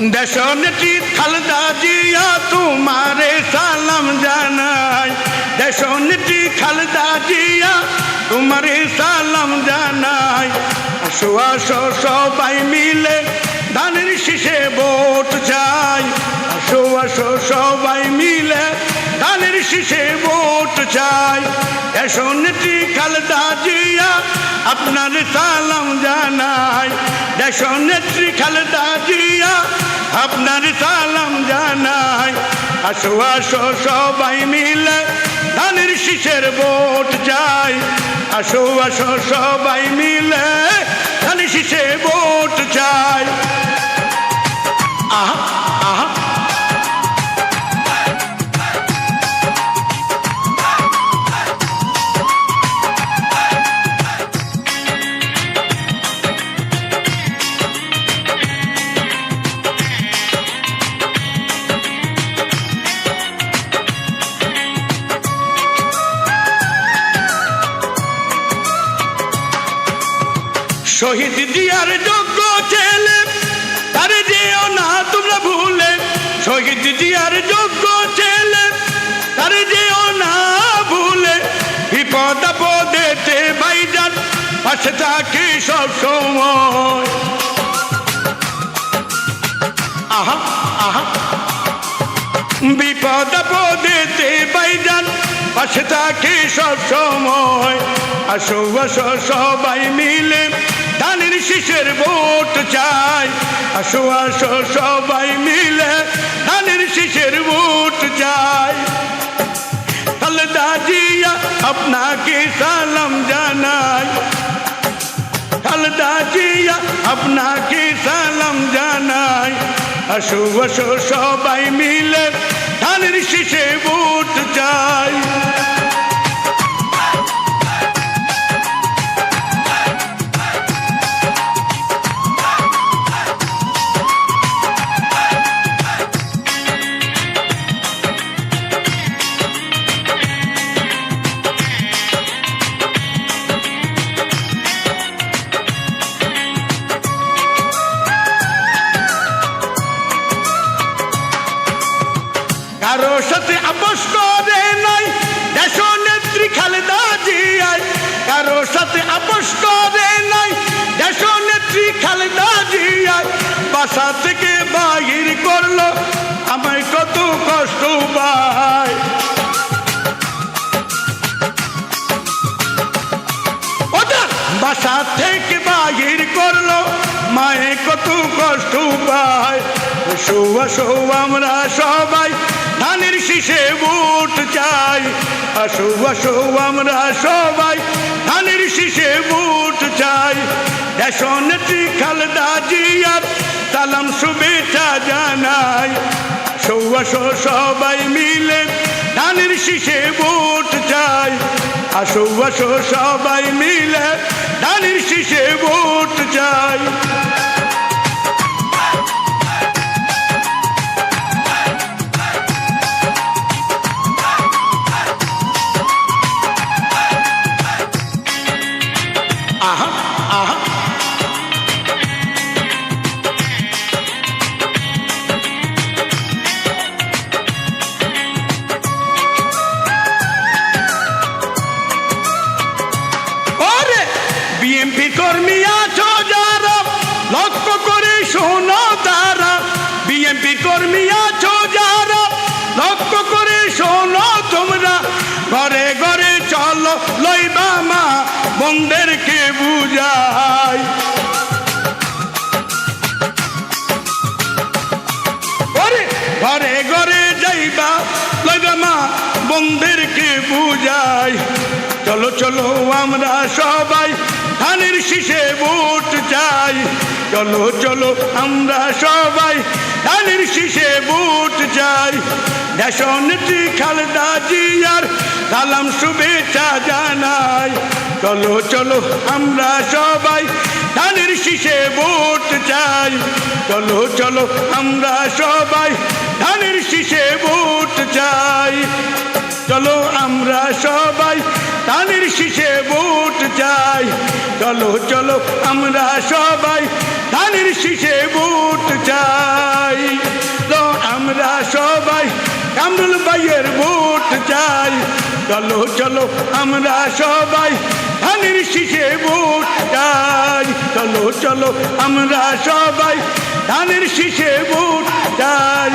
দেশ নেত্রী খালদা জিয়া, তোমারে সালাম জানাই। দেশ নেত্রী খালদা জিয়া, তোমারে সালাম জানাই। আসো আসো, সবাই মিলে ধানের শীষে ভোট চাই। আসো আসো, সবাই মিলে ধানের শীষে ভোট চাই। দেশ নেত্রী খালদা জিয়া, আপনার সালাম জানাই। দেশ নেত্রী খালদা জিয়া আপনার সালাম জানাই। আসো আসো, সবাই মিলে ধানের শীষের ভোট চাই। আসো আসো, সবাই মিলে ধানের শীষে ভোট চাই। আহা! শহীদ জিয়ার যোগ্য ছেলে, তারে যেও না তোমরা ভুলে। শহীদ জিয়ার যোগ্য ছেলে, তারে যেও না ভুলে। বিপদ আপদেতে ভাইজান, পাশে থাকি সব সময়। আহা আহা। বিপদ আপদেতে ভাইজান, পাশে থাকি সব সময়। আসো আসো সবাই মিলে ধানের শীষের ভোট চাই। আসো আসো, সবাই মিলে ধানের শীষের ভোট চাই। খালদা জিয়া আপনাকে সালাম জানাই। খালদা জিয়া আপনাকে সালাম জানাই। আসো আসো, সবাই মিলে ধানের শীষে কারও সাথে আপোষ করে নাই। দেশ নেত্রী খালেদা জিয়ায় কারও সাথে আপোষ করে নাই। দেশ নেত্রী খালেদা জিয়ায় বাসা থেকে কত কষ্ট পায়। আসো, আমরা সবাই ধানের শীষে ভোট চাই। আসো আসো, আমরা সবাই ধানের শীষে ভোট চাই। দেশ নেত্রী খালদা জিয়ার সালাম, শুভেচ্ছা জানাই। আসো সবাই মিলে ধানের শীষে ভোট চাই। আসো সবাই মিলে ধানের শীষে ভোট চাই। বিএমপি কর্মী আছো যারা লক্ষ্য করে শোনো তারা। বিএমপি কর্মী আছো যারা লক্ষ্য করে শোনো তোমরা। ঘরে ঘরে চলো লইবা মা বন্ধেরকে বুঝাই। ঘরে ঘরে যাইবা লইবা মা বন্ধেরকে বুঝাই। চলো চলো, আমরা সবাই ধানের শীষে ভোট চাই। চলো চলো, আমরা সবাই ধানের শীষে ভোট চাই। দেশ নেত্রী খালদা জিয়ার সালাম শুভেচ্ছা জানাই। চলো চলো, আমরা সবাই ধানের শীষে ভোট চাই। চলো চলো, আমরা সবাই ধানের শীষে ভোট চাই। চলো, আমরা সবাই ধানের শীষে চলো চলো, আমরা সবাই ধানের শীষে বুট চাই। আমরা সবাই কামরুল ভাইয়ের বুট চাই। চলো চলো, আমরা সবাই ধানের শীষে বুট চাই। চলো চলো, আমরা সবাই ধানের শীষে বুট চাই।